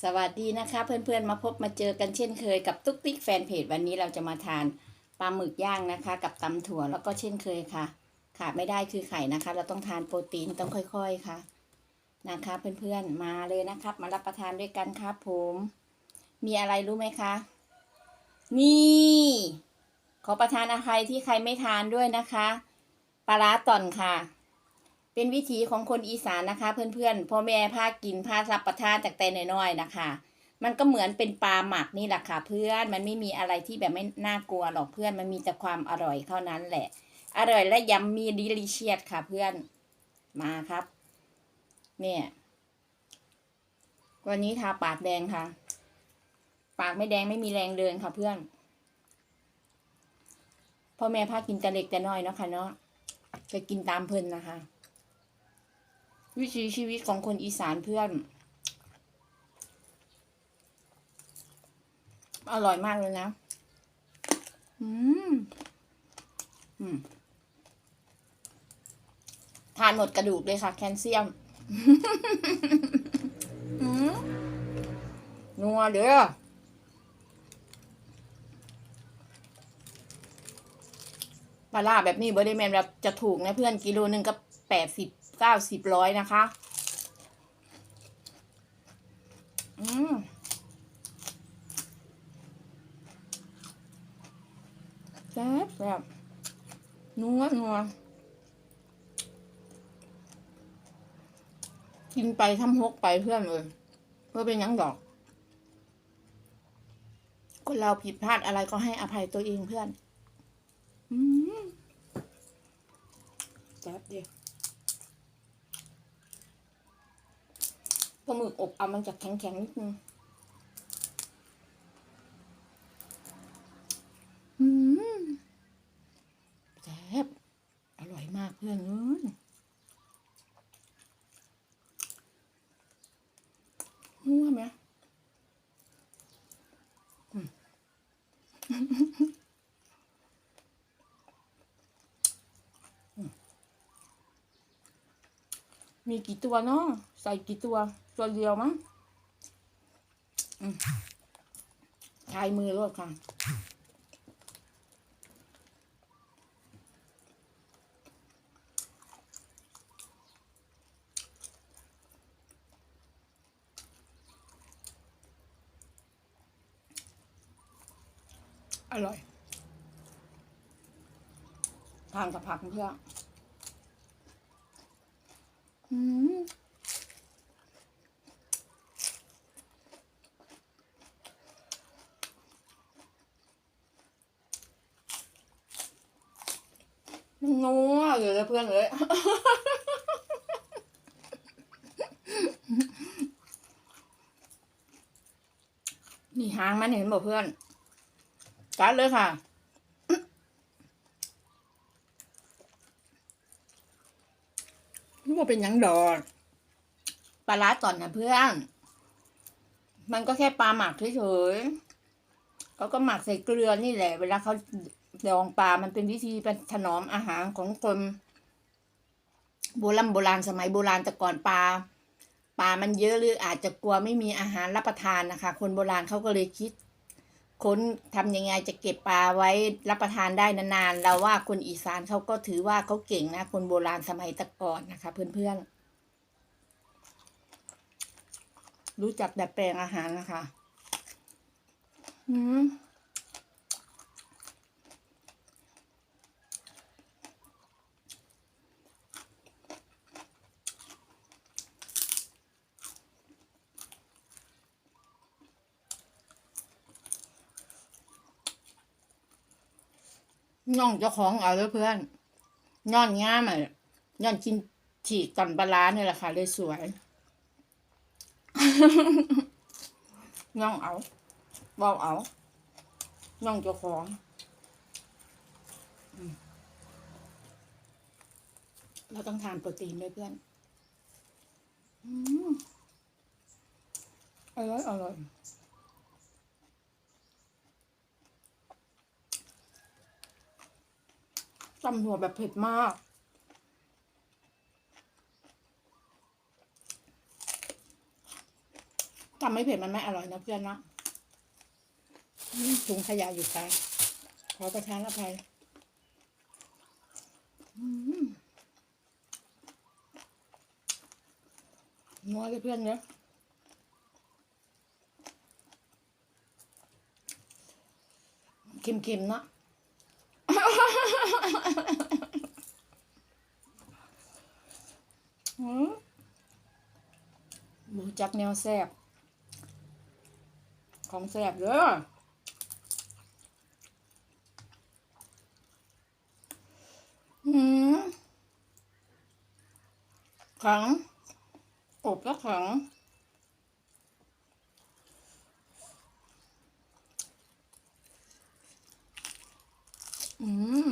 สวัสดีนะคะ เพื่อนๆมาพบมาเจอกันเช่นเคยกับตุ๊กติ๊กแฟนเพจวันนี้เราจะมาทานปลาหมึกย่างนะคะ กับตำถั่วแล้วก็เช่นเคยค่ะ ขาดไม่ได้คือไข่นะคะ เราต้องทานโปรตีนต้องค่อยๆค่ะนะคะ เพื่อนๆมาเลยนะครับ มารับประทานด้วยกันครับผม มีอะไรรู้ไหมคะ นี่ ขอประทานอภัยที่ใครไม่ทานด้วยนะคะปลาร้าต่อนค่ะ เป็นวิถีของคนอีสานนะคะ เพื่อนๆพ่อแม่พากินพารับประทานจากแต่น้อยๆนะคะ มันก็เหมือนเป็นปลาหมักนี่แหละค่ะ เพื่อนมันไม่มีอะไรที่แบบไม่น่ากลัวหรอกเพื่อนมันมีแต่ความอร่อยเท่านั้นแหละ อร่อยและยำมีดิลิเชียสค่ะเพื่อนมาครับ เนี่ยวันนี้ทาปากแดงค่ะ ปากไม่แดงไม่มีแรงเดินค่ะเพื่อนพ่อแม่พากินแต่เล็กแต่น้อยเนาะค่ะเนาะจะกินตามเพิ่นนะคะ วิถีชีวิตของคนอีสานเพื่อน อร่อยมากเลยนะ อืม อืม ทานหมดกระดูกเลยค่ะ แคลเซียมนัวเด้อปลาล่าแบบนี้บริแมนแบบจะถูกนะเพื่อนกิโลหนึ่งก็แปดสิบ เก้าสิบร้อยนะคะ อืมแซ่บแบบนัวนัวกินไปทำฮกไปเพื่อนเลยเพื่อเป็นยังดอกคนเราผิดพลาดอะไรก็ให้อภัยตัวเองเพื่อน อืมแซ่บดี ปลาหมึกอบเอามันจะแข็งๆนิดนึงแซ่บอร่อยมากเพื่อนเอ้ยนัวไหมอืม มีกี่ตัวเนาะใส่กี่ตัว ตัวเดียวมั้งอืมชายมือรวดค่ะอร่อย ทานกับผักเพื่อ อืมมันนัวเลยนะเพื่อนเลยนี่หางมันเห็นบอกเพื่อนกัดเลยค่ะ นี่าเป็นหยังดอกปลาร้าต่อนนะเพื่อน มันก็แค่ปลาหมักเฉยๆเขาก็หมักใส่เกลือนี่แหละ เวลาเขาดองปลา มันเป็นวิธีเป็นถนอมอาหารของคนโบราณโบราณสมัยโบราณแต่ก่อนปลาปลามันเยอะหรืออาจจะกลัวไม่มีอาหารรับประทานนะคะ คนโบราณเขาก็เลยคิด ค้นทำยังไงจะเก็บปลาไว้รับประทานได้นานๆเราว่าคนอีสานเขาก็ถือว่าเขาเก่งนะ คนโบราณสมัยตะก่อนนะคะ เพื่อนๆ รู้จักดัดแปลงอาหารนะคะ อืม ย่องเจ้าของเอาเลยเพื่อนย่อนง่ามอะย่อนกินฉีกก่อนปลาร้าเนี่ยแหละค่ะ เลยสวยย่องเอาเบาเอาย่องเจ้าของเราต้องทานโปรตีนด้วยเพื่อนอืมอร่อยอร่อย ตำหัวแบบเผ็ดมาก ทำไม่เผ็ดมันไม่อร่อยนะเพื่อนนะถุงขยะอยู่ไกลขอประทานอภัยนัวเลยเพื่อนเนาะเค็มๆเนาะ อืมรู้ จักแนวแซบของแซบเด้ออืมขังอบแล้วขังอืม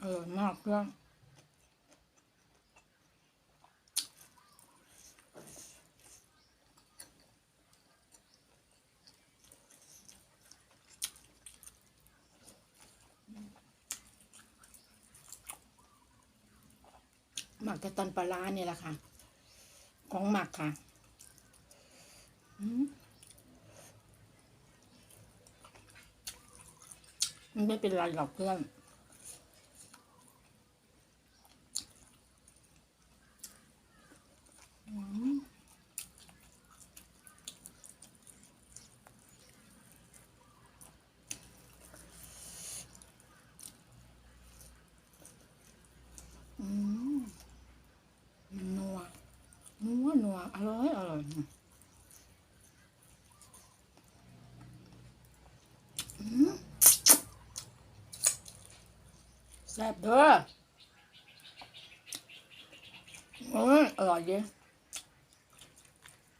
อร่อยมากเพื่อน มักแต่ตอนปลาร้าเนี่ยแหละค่ะ ของหมักค่ะมันไม่เป็นไรหรอกเพื่อน อืมนัว นัวนัวอร่อยอร่อยอืม แซ่บเด้อเอ้ยอร่อยดี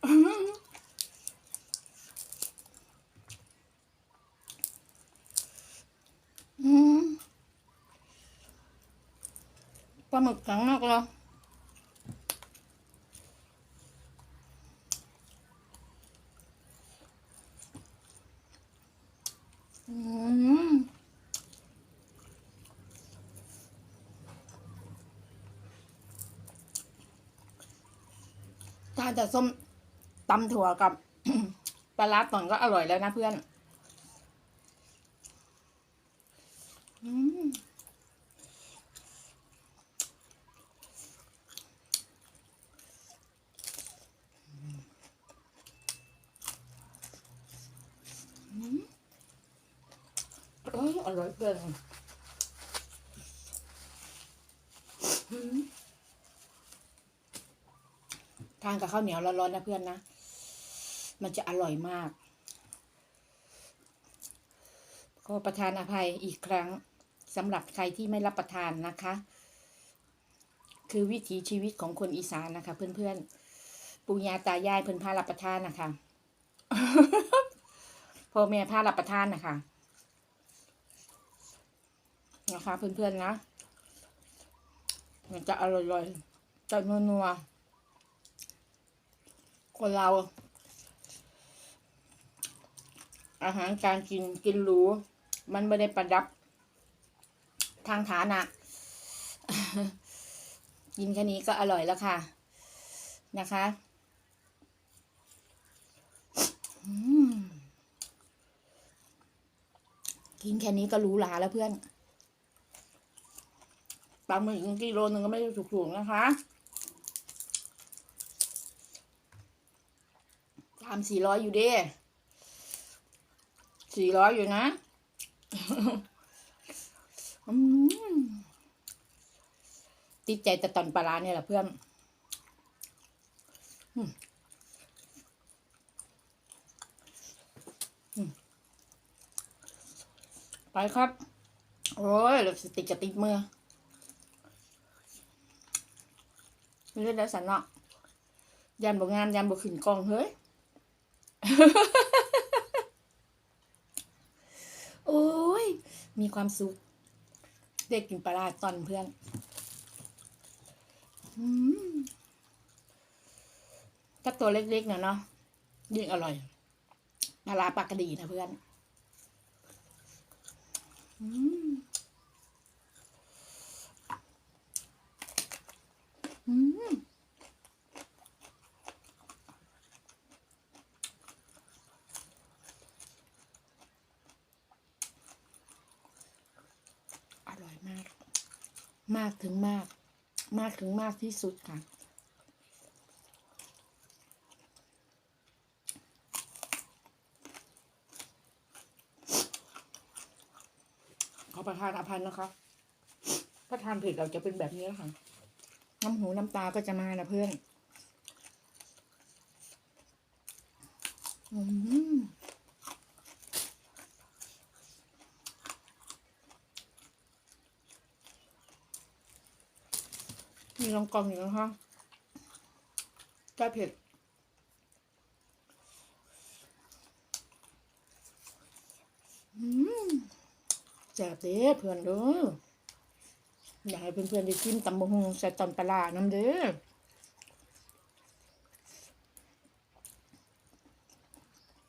อืมอืมปลาหมึกแข็งมากเลยอืม ทานแต่ส้มตำถั่วกับปลาร้าต่อนก็อร่อยแล้วนะเพื่อน อืมอ้ยอร่อยเกินอืมทานกับข้าวเหนียวร้อนๆนะเพื่อนนะ มันจะอร่อยมากขอประทานอภัยอีกครั้งสำหรับใครที่ไม่รับประทานนะคะ คือวิถีชีวิตของคนอีสานนะคะ เพื่อนๆปู่ย่าตายายเพิ่นพารับประทานนะคะพ่อแม่พารับประทานนะคะนะคะเพื่อนๆนะมันจะอร่อยๆจะนัวๆ คนเรา อาหารการกินกินหรูมันไม่ได้ประดับ ทางฐานะ กินแค่นี้ก็อร่อยแล้วค่ะ นะคะกินแค่นี้ก็รูหราแล้วเพื่อนปลาหมึกกิโลหนึ่งก็ไม่ถูกๆนะคะามสี่ร้อยอยู่เด้สี่ร้อยอยู่นะติดใจแต่ตอนปลาร้าเนี่ยแหละเพื่อนไปครับ โอ้ยลิปสติกจะติดมือไม่ได้แล้วสันเนาะยันบอกงามยันบอกขึ้นกองเฮ้ย โอ้ย มีความสุข เด็กกินปลาร้าตอนเพื่อนถ้าตัวเล็กๆเนี่ยเนาะยิ่งอร่อยปลาร้าปากระดีนะเพื่อนอืมอืมอร่อยมาก มากถึงมาก มากถึงมากที่สุดค่ะ ขอประทานอภัยนะคะถ้าทานเผ็ดเราจะเป็นแบบนี้ค่ะ น้ำหูน้ำตาก็จะมานะเพื่อน อืม มีลองกองอยู่นะคะแก้เผ็ดอืมแซ่บเด้เพื่อนเด้ออยากให้เพื่อนๆได้กินตำบะฮงใส่ตอนปลาร้าน้ำเด้อ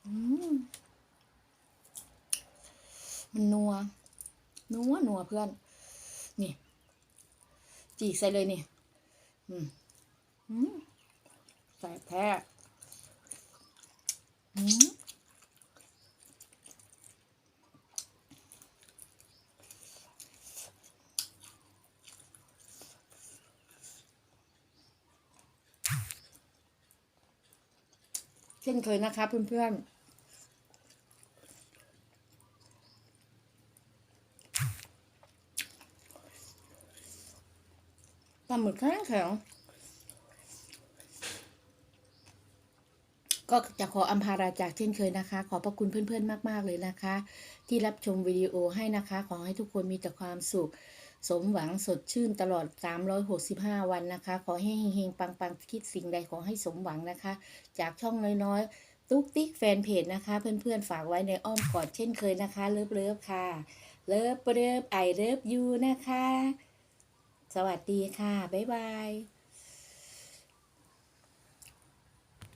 อืมมันนัว นัว นัวเพื่อน นี่ จีกใส่เลยนี่ อืมอืมใส่แท้อืมเช่นเคยนะคะเพื่อนๆ ลาหมึกแข็งแข็งก็จะขออำพาราจากเช่นเคยนะคะ ขอพระคุณเพื่อนๆมาก ๆ เลยนะคะ ที่รับชมวิดีโอให้นะคะ ขอให้ทุกคนมีแต่ความสุข สมหวังสดชื่นตลอด 365 วันนะคะ ขอให้เฮงๆปังๆ คิดสิ่งใดขอให้สมหวังนะคะ จากช่องน้อยๆ ตุ๊กติ๊กแฟนเพจนะคะ เพื่อนๆ ฝากไว้ในอ้อมกอดเช่นเคยนะคะ เลิฟเลิฟๆค่ะ เลิฟเลิฟไอเลิฟยูนะคะ สวัสดีค่ะ บ๊ายบาย